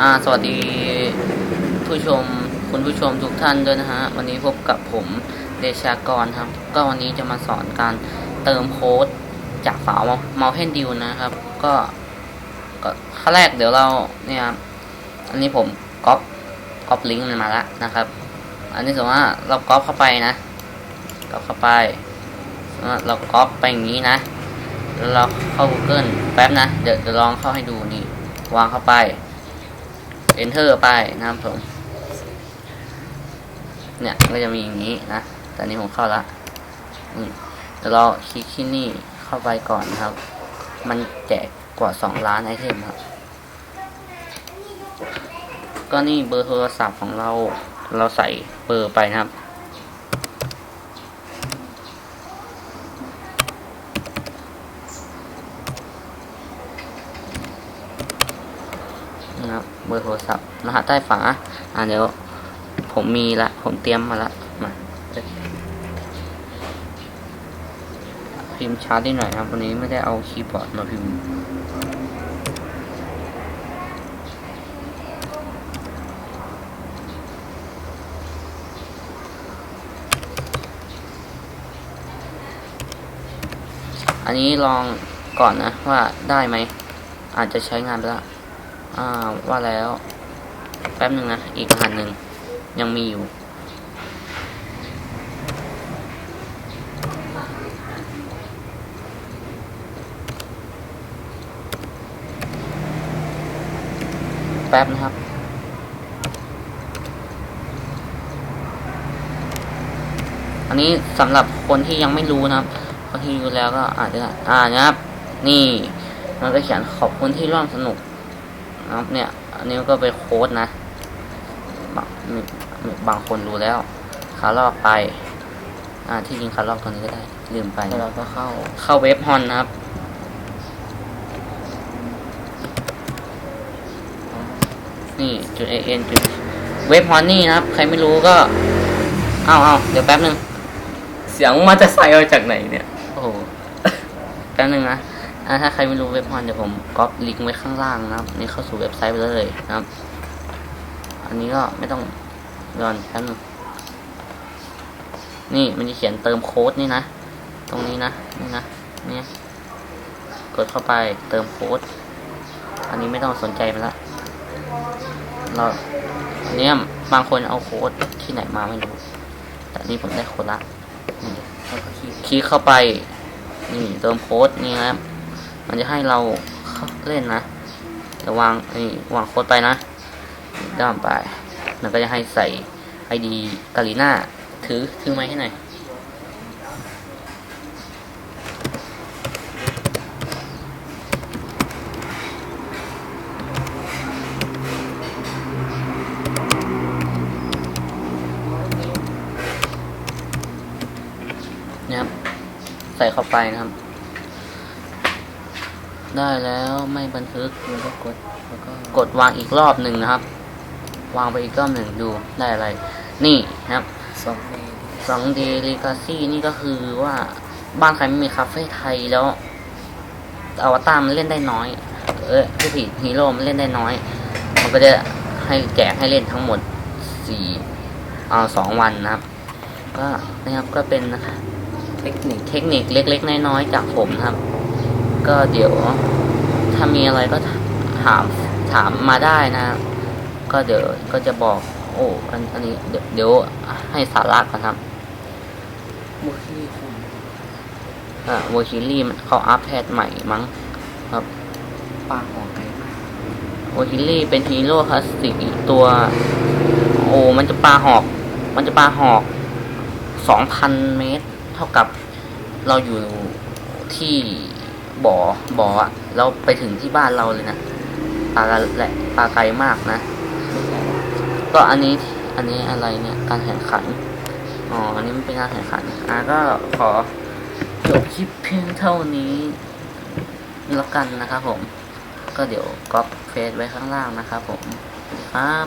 อ่าสวัสดีผู้ชมคุณผู้ชมทุกท่านด้วยนะฮะ วันนี้พบกับผมเดชากรครับ ก็วันนี้จะมาสอนการเติมโค้ดจากฝาเมาเทนดิวนะครับ ก็ก็ขั้นแรกเดี๋ยวเราเนี่ยครับอันนี้ผมก๊อปก๊อปลิงก์มันมาแล้วนะครับ อันนี้สมมติว่าเราก๊อปเข้าไปนะก๊อปเข้าไปเราก๊อปไปอย่างนี้นะแล้วเราเข้า Google แป๊บนะ เดี๋ยวจะลองเข้าให้ดูนี่ วางเข้าไป enter ไปนะครับผม เนี่ยก็จะมีอย่างนี้นะแต่นี้ผมเข้าละนี่เดี๋ยวเราคลิกที่นี่เข้าไปก่อนนะครับ มันแจกกว่า 2 ล้านไอเทมครับ ก็นี่เบอร์โทรศัพท์ของเรา เราใส่เบอร์ไปนะครับ นะครับ เบอร์โทรศัพท์รหัสใต้ฝา อ่าเดี๋ยวผมมีละ ผมเตรียมมาละ มาพิมพ์ช้าได้หน่อยนะครับ วันนี้ไม่ได้เอาคีย์บอร์ดมาพิมพ์อันนี้ลองก่อนนะว่าได้ไหม อาจจะใช้งานไปแล้ว อ่าว่าแล้ว แป๊บหนึ่งนะ อีกรหัสหนึ่งยังมีอยู่ แป๊บนะครับอันนี้สำหรับคนที่ยังไม่รู้นะครับคนที่รู้แล้วก็อาจจะอ่านะครับ นี่มันก็เขียนขอบคุณที่ร่วมสนุก นะครับเนี่ย อันนี้ก็เป็นโค้ดนะบางมีมีบางคนรู้แล้วขาลอกไป อ่า ที่จริงขาลอกตัวนี้ก็ได้ ลืมไปแล้วเราก็เข้า เข้าเว็บฮอนนะครับ นี่จุด an จุดเว็บฮอนนี่นะครับ ใครไม่รู้ก็ เอาเอาเดี๋ยวแป๊บหนึ่งเสียงมาจะใส่เอาจากไหนเนี่ย โอ้โห แป๊บหนึ่งนะ อ่าถ้าใครไม่รู้เว็บฮอนเดี๋ยวผมก๊อปลิงก์ไว้ข้างล่างนะครับนี่เข้าสู่เว็บไซต์ไปเลยนะครับ อันนี้ก็ไม่ต้องรอนแป๊บหนึงนี่มันจะเขียนเติมโค้ดนี่นะ ตรงนี้นะนี่นะนี่กดเข้าไปเติมโค้ด อันนี้ไม่ต้องสนใจมันละเราอันเนี้ยบางคนเอาโค้ดที่ไหนมาไม่รู้แต่อันนี้ผมได้โค้ดละนี่แล้วก็คลิกคลิกเข้าไปนี่เติมโค้ดนี่นะครับ มันจะให้เราเล่นนะเดี๋ยววางนี่วางโค้ดไปนะด้ามไป มันก็จะให้ใส่ไอดีกาลีน่าถือถือไม้ให้หน่อยนะครับ ใส่เข้าไปนะครับ ได้แล้วไม่บันทึกแล้วก็กดแล้วก็กดวางอีกรอบหนึ่งนะครับ วางไปอีกรอบหนึ่งดูได้อะไร นี่นะครับสองเมตรสองเดลิกาซี่นี่ก็คือว่าบ้านใครไม่มีคาเฟ่ไทยแล้วอวตารมันเล่นได้น้อย เออผู้ผิดฮีโร่มันเล่นได้น้อย มันก็จะให้แจกให้เล่นทั้งหมดสี่อ่าสองวันนะครับ ก็นะครับก็เป็นเทคนิคเทคนิคเล็ก ๆ น้อยๆจากผมนะครับ ก็เดี๋ยวถ้ามีอะไรก็ถามถามมาได้นะ ก็เดี๋ยวก็จะบอก โอ้อันอันนี้เดี๋ยวเดี๋ยวให้สาระก่อนครับบุคลีคุณอ่าโวชิลี่มันเขาอัพแพทใหม่มั้ง ครับปากหอไกลมากโวชิลี่เป็นฮีโร่คลาสสิกอีกตัว โอ้มันจะปาหอก มันจะปาหอกสองพันเมตร เท่ากับเราอยู่ที่ บ่อบ่ออะแล้วไปถึงที่บ้านเราเลยนะปลาแหละปลาไกลมากนะ ก็อันนี้อันนี้อะไรเนี่ยการแข่งขันอ๋ออันนี้มันเป็นการแข่งขันอะก็ขอจบคลิปเพียงเท่านี้แล้วกันนะครับผม ก็เดี๋ยวก๊อปเฟซไว้ข้างล่างนะครับผมครับ